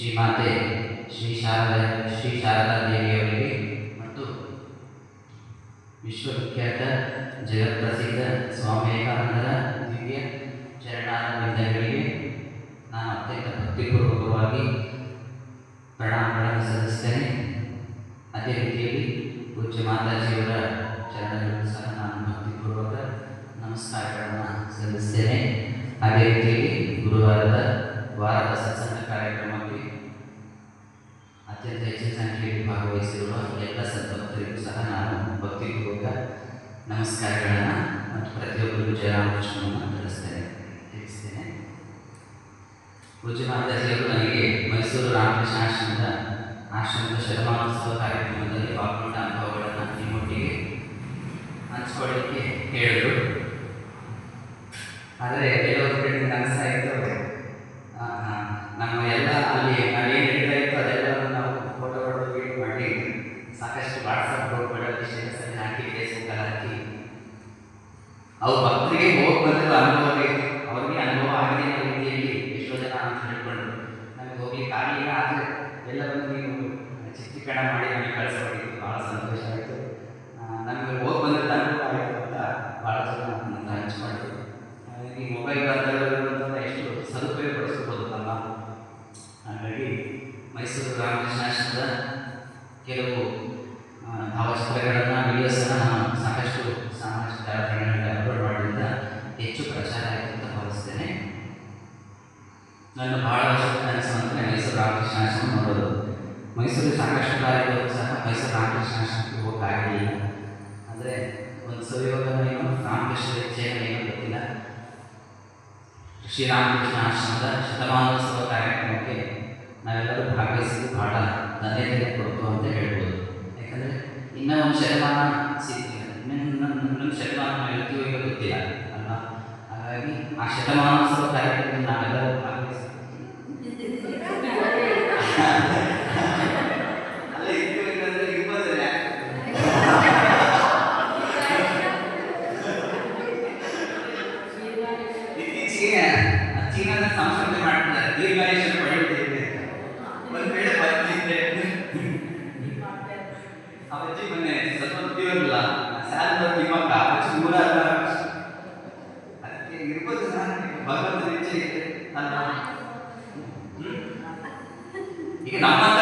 ಶ್ರೀಮಾತೆ ಶ್ರೀ ಶಾರದಾ ಶ್ರೀ ಶಾರದಾ ದೇವಿಯವರಿಗೆ ಮತ್ತು ವಿಶ್ವವಿಖ್ಯಾತ ಜಗತ್ಪ್ರಸಿದ್ಧ ಸ್ವಾಮಿ ವಿವೇಕಾನಂದರ ದಿವ್ಯ ಚರಣಾರವಿಂದಗಳಿಗೆ ನಾನು ಅತ್ಯಂತ ಭಕ್ತಿಪೂರ್ವಕವಾಗಿ ಪ್ರಣಾಮಗಳನ್ನು ಸಲ್ಲಿಸ್ತೇನೆ ಅದೇ ರೀತಿಯಲ್ಲಿ ಪೂಜ್ಯ ಮಾತಾಜಿಯವರ ವಾರದ ಸತ್ಸಂಗ ಕಾರ್ಯಕ್ರಮಕ್ಕೆ ಅತ್ಯಂತ ಹೆಚ್ಚಿನ ಸಂಖ್ಯೆಯಲ್ಲಿ ಭಾಗವಹಿಸಿರುವ ಎಲ್ಲ ಸದ್ಭಕ್ತರಿಗೂ ಸಹ ನಾನು ಭಕ್ತಿಪೂರ್ವಕ ನಮಸ್ಕಾರಗಳನ್ನು ಮತ್ತು ಪ್ರತಿಯೊಬ್ಬರಿಗೂ ಜಯರಾಮಕೃಷ್ಣವನ್ನು ತಿಳಿಸ್ತೇನೆ. ತಿಳಿಸ್ತೇನೆ ರುಚಿ ನನಗೆ ಮೈಸೂರು ರಾಮಕೃಷ್ಣ ಆಶ್ರಮದ ಆಶ್ರಮದ ಶತಮಾನೋತ್ಸವ ಕಾರ್ಯಕ್ರಮದಲ್ಲಿ ಪಾಲ್ಗೊಂಡ ಅನುಭವಗಳನ್ನು ನಿಮ್ಮೊಟ್ಟಿಗೆ ಹಂಚ್ಕೊಳ್ಳಿಕ್ಕೆ ಹೇಳಿದರು. ಆದರೆ ಕೆಲವರು ಕಡೆ ಅನಿಸ್ತಾ ಇತ್ತು ನಮ್ಮ ಎಲ್ಲ ಅಲ್ಲಿ ಅಲ್ಲಿ ಏನು ನಡೀತಾ ಇತ್ತು ನಾವು ಫೋಟೋಗಳು ವೀಡಿಯೋ ಮಾಡಿ ಸಾಕಷ್ಟು ವಾಟ್ಸಪ್ ಗ್ರೂಪ್ಗಳಲ್ಲಿ ಸ್ಟೇಟಸಲ್ಲಿ ಹಾಕಿ ಫೇಸ್ಬುಕ್ಕಲ್ಲಿ ಹಾಕಿ. ಅವು ಭಕ್ತರಿಗೆ ಹೋಗಿ ಬಂದಿರೋ ಅನುಭವ ಅವ್ರಿಗೆ ಅನುಭವ ಆಗಿದೆ ಅನ್ನೋ ರೀತಿಯಲ್ಲಿ ಎಷ್ಟೋ ಜನ ಅಂತ ಹೇಳ್ಕೊಂಡ್ರು ನಮಗೆ ಹೋಗ್ಲಿಕ್ಕೆ ಆಗಲಿಲ್ಲ. ಆದರೆ ಎಲ್ಲವನ್ನು ನೀವು ಚಿತ್ರೀಕರಣ ಮಾಡಿ ನಮಗೆ ಕಳಿಸ್ಕೊಟ್ಟಿದ್ದು ಭಾಳ ಸಂತೋಷ ಆಯಿತು. ನಮಗೆ ಹೋಗಿ ಬಂದಿದ್ದ ಅನುಭವ ಆಯಿತು ಅಂತ ಭಾಳ ಜನ ಹಂಚ್ಕೊಂಡ್ರು. ಹಾಗಾಗಿ ಮೊಬೈಲ್ ಬಂದಿರೋದ್ರಿಂದ ಎಷ್ಟು ಸದುಪಯೋಗ ಪಡಿಸ್ಕೋಬೋದು ಅಲ್ಲ ಹಾಗಾಗಿ ಮೈಸೂರು ಗ್ರಾಮೀಣ ಆಶ್ರಮದ ಕೆಲವು ಭಾವಚಿತ್ರಗಳನ್ನು ವಿಡಿಯೋಸನ್ನು ನಾನು ಸಾಕಷ್ಟು ಸಾಮಾಜಿಕ ಜಾಲತಾಣಗಳಲ್ಲಿ ಅಪ್ಲೋಡ್ ಮಾಡೋದ್ರಿಂದ ಹೆಚ್ಚು ಪ್ರಚಾರ ಆಯಿತು ಅಂತ ಭಾವಿಸ್ತೇನೆ. ನನ್ನ ಭಾಳ ವರ್ಷದ ಕನಸು ಅಂದರೆ ಮೈಸೂರು ರಾಮಕೃಷ್ಣ ಆಶ್ರಮ ನೋಡೋದು. ಮೈಸೂರಿಗೆ ಸಾಕಷ್ಟು ಕಾರ್ಯಗಳು ಸಹ ಮೈಸೂರು ರಾಮಕೃಷ್ಣ ಆಶ್ರಮಕ್ಕೆ ಹೋಗೋಕ್ಕಾಗಲಿಲ್ಲ. ಅಂದರೆ ಒಂದು ಸುಯೋಗನ ಏನು ರಾಮಕೃಷ್ಣ ಹೆಚ್ಚೇನೋ ಏನೋ ಗೊತ್ತಿಲ್ಲ. ಶ್ರೀರಾಮಕೃಷ್ಣ ಆಶ್ರಮದ ಶತಮಾನೋತ್ಸವ ಕಾರ್ಯಕ್ರಮಕ್ಕೆ ನಾವೆಲ್ಲರೂ ಭಾಗವಹಿಸಿದ್ದು ಬಹಳ ಧನ್ಯತೆ ಕೊಡ್ತು ಅಂತ ಹೇಳ್ಬೋದು. ಯಾಕಂದರೆ ಇನ್ನೂ ಒಂದು ಶತಮಾನ ಸಿಗ್ತಿಲ್ಲ. ಇನ್ನೊಂದು ಶತಮಾನ ಹೇಳ್ತೀವೋ ಗೊತ್ತಿಲ್ಲ ಅಲ್ವಾ? ಹಾಗಾಗಿ ಆ ಶತಮಾನೋತ್ಸವ ಕಾರ್ಯಕ್ರಮದಲ್ಲಿ ಇತ್ತೀಚೆಗೆ ಚೀನಾದ ಸಂಸ್ಕೃತಿ ಮಾಡ್ತಿದ್ದಾರೆ ದೀರ್ಘಾಯುಷ್ಯ ಪಡೆಯುತ್ತಿದೆ ಒಂದು ವೇಳೆ ಬಂದಿದ್ದೆ ಅವಜ್ಜಿ ಮೊನ್ನೆ ಸ್ವಲ್ಪ ಗೊತ್ತಿರಲಿಲ್ಲ ಸ್ಯಾಲ್ ತಿಮ್ಮಕ್ಕ ಅಜ್ಜಿ ನೂರ ಹದಿನಾರು ವರ್ಷ ಅದಕ್ಕೆ ಇರ್ಬೋದು ಸರ್ ಭಗವಂತನ ಇಚ್ಛೆ ಇದೆ ಅಲ್ವಾ ಹ್ಮ್? ಈಗ ನಮ್ಮಂತ